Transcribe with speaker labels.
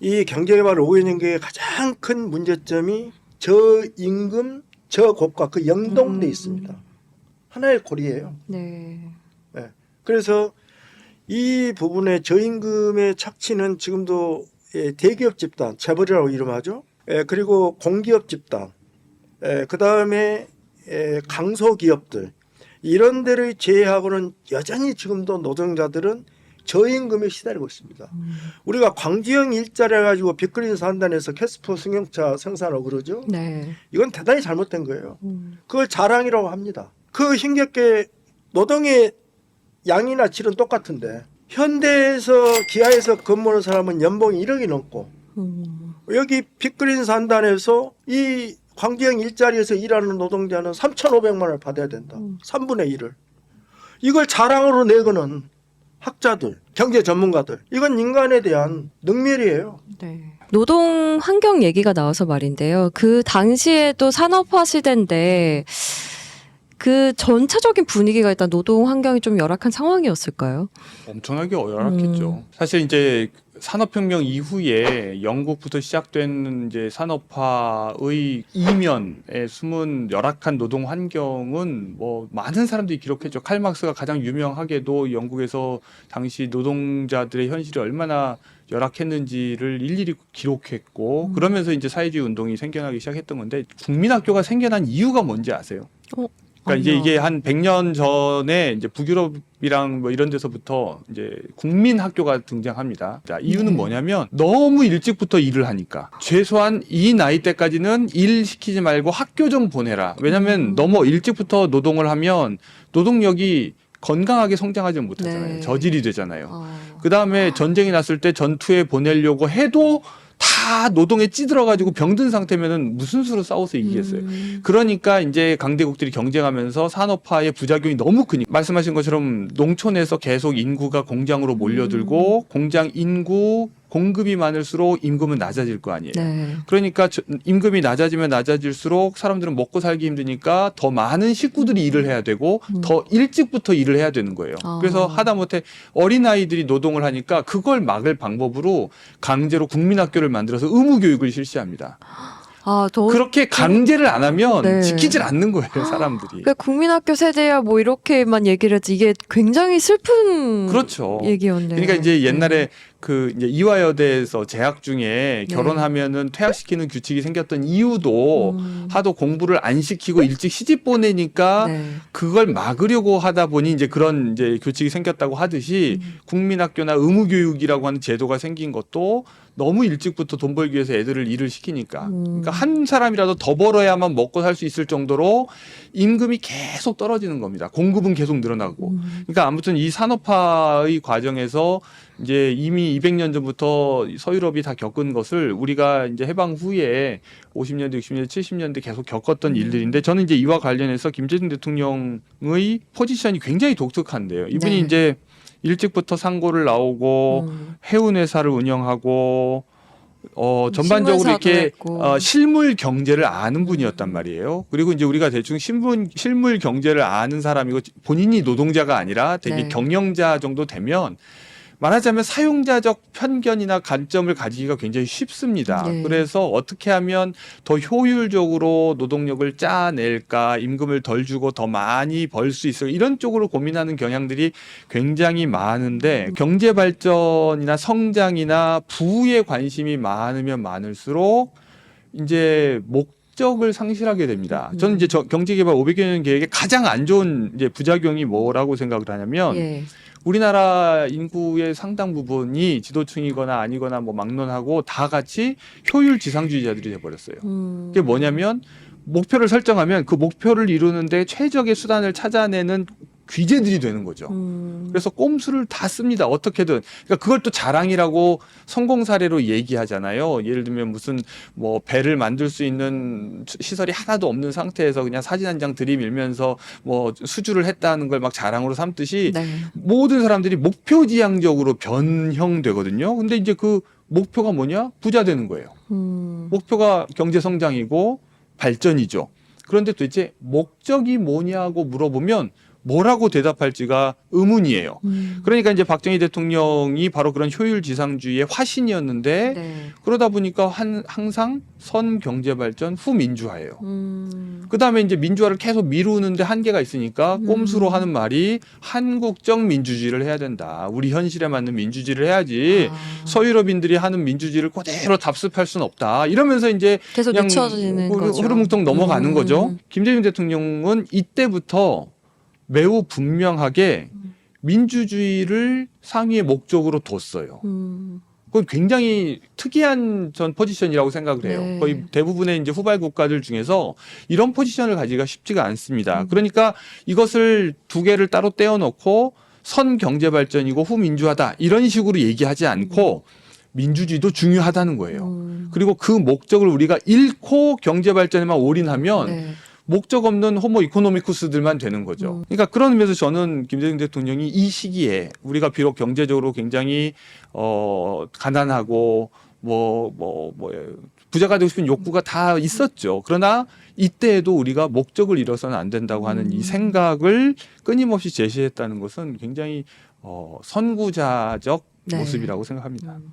Speaker 1: 이 경제개발 5개년계의 가장 큰 문제점이 저임금, 저고가 그 연동돼
Speaker 2: 음.
Speaker 1: 있습니다. 하나의 고리예요.
Speaker 2: 네.
Speaker 1: 그래서 이 부분의 저임금의 착취는 지금도 예, 대기업 집단, 재벌이라고 이름하죠. 예, 그리고 공기업 집단, 그 다음에 강소기업들 이런 데를 제외하고는 여전히 지금도 노동자들은 저임금에 시달리고 있습니다.
Speaker 2: 음.
Speaker 1: 우리가 광주형 일자리 해가지고 빅그린 산단에서 캐스퍼 승용차 생산하고 그러죠.
Speaker 2: 네.
Speaker 1: 이건 대단히 잘못된 거예요.
Speaker 2: 음.
Speaker 1: 그걸 자랑이라고 합니다. 그 힘겹게 노동의 양이나 질은 똑같은데 현대에서 기아에서 근무하는 사람은 연봉이 1억이 넘고
Speaker 2: 음.
Speaker 1: 여기 빅그린 산단에서 이 광주형 일자리에서 일하는 노동자는 3,500만 원을 받아야 된다.
Speaker 2: 음.
Speaker 1: 3분의 1을. 이걸 자랑으로 내거는 학자들, 경제 전문가들. 이건 인간에 대한 능멸이에요.
Speaker 2: 네. 노동 환경 얘기가 나와서 말인데요. 그 당시에도 산업화 시대인데 그 전체적인 분위기가 일단 노동 환경이 좀 열악한 상황이었을까요?
Speaker 3: 엄청나게 열악했죠. 사실 이제 산업혁명 이후에 영국부터 시작된 이제 산업화의 이면에 숨은 열악한 노동 환경은 뭐 많은 사람들이 기록했죠. 칼막스가 가장 유명하게도 영국에서 당시 노동자들의 현실이 얼마나 열악했는지를 일일이 기록했고
Speaker 2: 음.
Speaker 3: 그러면서 이제 사회주의 운동이 생겨나기 시작했던 건데 국민학교가 생겨난 이유가 뭔지 아세요?
Speaker 2: 어,
Speaker 3: 그러니까 이제. 이게 한 100년 전에 이제 북유럽이랑 뭐 이런 데서부터 이제 국민 학교가 등장합니다. 자, 이유는
Speaker 2: 네.
Speaker 3: 뭐냐면 너무 일찍부터 일을 하니까 최소한 이 나이 때까지는 일 시키지 말고 학교 좀 보내라. 왜냐면
Speaker 2: 음.
Speaker 3: 너무 일찍부터 노동을 하면 노동력이 건강하게 성장하지 못하잖아요.
Speaker 2: 네.
Speaker 3: 저질이 되잖아요.
Speaker 2: 어.
Speaker 3: 그 다음에 전쟁이 났을 때 전투에 보내려고 해도 다 노동에 찌들어가지고 병든 상태면은 무슨 수로 싸워서 이기겠어요.
Speaker 2: 음.
Speaker 3: 그러니까 이제 강대국들이 경쟁하면서 산업화의 부작용이 너무 크니까 말씀하신 것처럼 농촌에서 계속 인구가 공장으로 몰려들고
Speaker 2: 음.
Speaker 3: 공장 인구 공급이 많을수록 임금은 낮아질 거 아니에요.
Speaker 2: 네.
Speaker 3: 그러니까 저- 임금이 낮아지면 낮아질수록 사람들은 먹고 살기 힘드니까 더 많은 식구들이 일을 해야 되고
Speaker 2: 음.
Speaker 3: 더 일찍부터 일을 해야 되는 거예요.
Speaker 2: 아.
Speaker 3: 그래서 하다못해 어린아이들이 노동을 하니까 그걸 막을 방법으로 강제로 국민학교를 만들어서 의무교육을 실시합니다.
Speaker 2: 아, 더
Speaker 3: 그렇게 강제를 안 하면
Speaker 2: 네.
Speaker 3: 지키질 않는 거예요, 사람들이.
Speaker 2: 그러니까 국민학교 세대야 뭐 이렇게만 얘기를 했지 이게 굉장히 슬픈
Speaker 3: 그렇죠.
Speaker 2: 얘기였네요.
Speaker 3: 그러니까 이제 옛날에
Speaker 2: 네.
Speaker 3: 그 이제 이화여대에서 재학 중에
Speaker 2: 네.
Speaker 3: 결혼하면은 퇴학시키는 규칙이 생겼던 이유도
Speaker 2: 음.
Speaker 3: 하도 공부를 안 시키고 일찍 시집 보내니까
Speaker 2: 네.
Speaker 3: 그걸 막으려고 하다 보니 이제 그런 이제 규칙이 생겼다고 하듯이
Speaker 2: 음.
Speaker 3: 국민학교나 의무교육이라고 하는 제도가 생긴 것도 너무 일찍부터 돈 벌기 위해서 애들을 일을 시키니까
Speaker 2: 음.
Speaker 3: 그러니까 한 사람이라도 더 벌어야만 먹고 살 수 있을 정도로 임금이 계속 떨어지는 겁니다. 공급은 계속 늘어나고
Speaker 2: 음.
Speaker 3: 그러니까 아무튼 이 산업화의 과정에서 이제 이미 200년 전부터 서유럽이 다 겪은 것을 우리가 이제 해방 후에 50년대, 60년대, 70년대 계속 겪었던
Speaker 2: 음.
Speaker 3: 일들인데 저는 이제 이와 관련해서 김대중 대통령의 포지션이 굉장히 독특한데요. 이분이
Speaker 2: 네.
Speaker 3: 이제 일찍부터 상고를 나오고
Speaker 2: 음.
Speaker 3: 해운 회사를 운영하고 어 전반적으로
Speaker 2: 신문사도
Speaker 3: 이렇게
Speaker 2: 했고.
Speaker 3: 어, 실물 경제를 아는 분이었단 말이에요. 그리고 이제 우리가 대충 신분 실물 경제를 아는 사람이고 본인이 노동자가 아니라 되게
Speaker 2: 네.
Speaker 3: 경영자 정도 되면 말하자면 사용자적 편견이나 관점을 가지기가 굉장히 쉽습니다.
Speaker 2: 네.
Speaker 3: 그래서 어떻게 하면 더 효율적으로 노동력을 짜낼까, 임금을 덜 주고 더 많이 벌 수 있을까 이런 쪽으로 고민하는 경향들이 굉장히 많은데 경제 발전이나 성장이나 부에 관심이 많으면 많을수록 이제 목적을 상실하게 됩니다. 저는 이제 저 경제개발 500여 년 계획의 가장 안 좋은 이제 부작용이 뭐라고 생각을 하냐면
Speaker 2: 예.
Speaker 3: 우리나라 인구의 상당 부분이 지도층이거나 아니거나 뭐 막론하고 다 같이 효율 지상주의자들이 돼버렸어요.
Speaker 2: 음.
Speaker 3: 그게 뭐냐면 목표를 설정하면 그 목표를 이루는데 최적의 수단을 찾아내는 귀재들이 되는 거죠.
Speaker 2: 음.
Speaker 3: 그래서 꼼수를 다 씁니다. 어떻게든. 그러니까 그걸 또 자랑이라고 성공 사례로 얘기하잖아요. 예를 들면 무슨 뭐 배를 만들 수 있는 시설이 하나도 없는 상태에서 그냥 사진 한 장 들이밀면서 뭐 수주를 했다는 걸 막 자랑으로 삼듯이
Speaker 2: 네.
Speaker 3: 모든 사람들이 목표 지향적으로 변형되거든요. 근데 이제 그 목표가 뭐냐? 부자 되는 거예요.
Speaker 2: 음.
Speaker 3: 목표가 경제 성장이고 발전이죠. 그런데 도대체 목적이 뭐냐고 물어보면 뭐라고 대답할지가 의문이에요.
Speaker 2: 음.
Speaker 3: 그러니까 이제 박정희 대통령이 바로 그런 효율 지상주의의 화신이었는데
Speaker 2: 네.
Speaker 3: 그러다 보니까 한, 항상 선 경제 발전 후 민주화예요.
Speaker 2: 음.
Speaker 3: 그 다음에 이제 민주화를 계속 미루는데 한계가 있으니까
Speaker 2: 음.
Speaker 3: 꼼수로 하는 말이 한국적 민주주의를 해야 된다. 우리 현실에 맞는 민주주의를 해야지.
Speaker 2: 아.
Speaker 3: 서유럽인들이 하는 민주주의를 그대로 답습할 수는 없다. 이러면서 이제
Speaker 2: 계속
Speaker 3: 그냥
Speaker 2: 늦춰지는
Speaker 3: 흐-
Speaker 2: 거죠.
Speaker 3: 흐르뭉텅 넘어가는
Speaker 2: 음.
Speaker 3: 거죠. 김대중 대통령은 이때부터 매우 분명하게
Speaker 2: 음.
Speaker 3: 민주주의를 상위의 목적으로 뒀어요.
Speaker 2: 음.
Speaker 3: 그건 굉장히 특이한 전 포지션이라고 생각을 해요.
Speaker 2: 네.
Speaker 3: 거의 대부분의 이제 후발 국가들 중에서 이런 포지션을 가지기가 쉽지가 않습니다.
Speaker 2: 음.
Speaker 3: 그러니까 이것을 두 개를 따로 떼어놓고 선 경제 발전이고 후 민주화다 이런 식으로 얘기하지 않고 민주주의도 중요하다는 거예요.
Speaker 2: 음.
Speaker 3: 그리고 그 목적을 우리가 잃고 경제 발전에만 올인하면
Speaker 2: 네.
Speaker 3: 목적 없는 호모 이코노미쿠스들만 되는 거죠.
Speaker 2: 음.
Speaker 3: 그러니까 그런 의미에서 저는 김대중 대통령이 이 시기에 우리가 비록 경제적으로 굉장히 어 가난하고 뭐 뭐 뭐 부자가 되고 싶은 욕구가 다 있었죠. 그러나 이때에도 우리가 목적을 잃어서는 안 된다고 하는
Speaker 2: 음.
Speaker 3: 이 생각을 끊임없이 제시했다는 것은 굉장히 어 선구자적
Speaker 2: 네.
Speaker 3: 모습이라고 생각합니다.
Speaker 2: 음.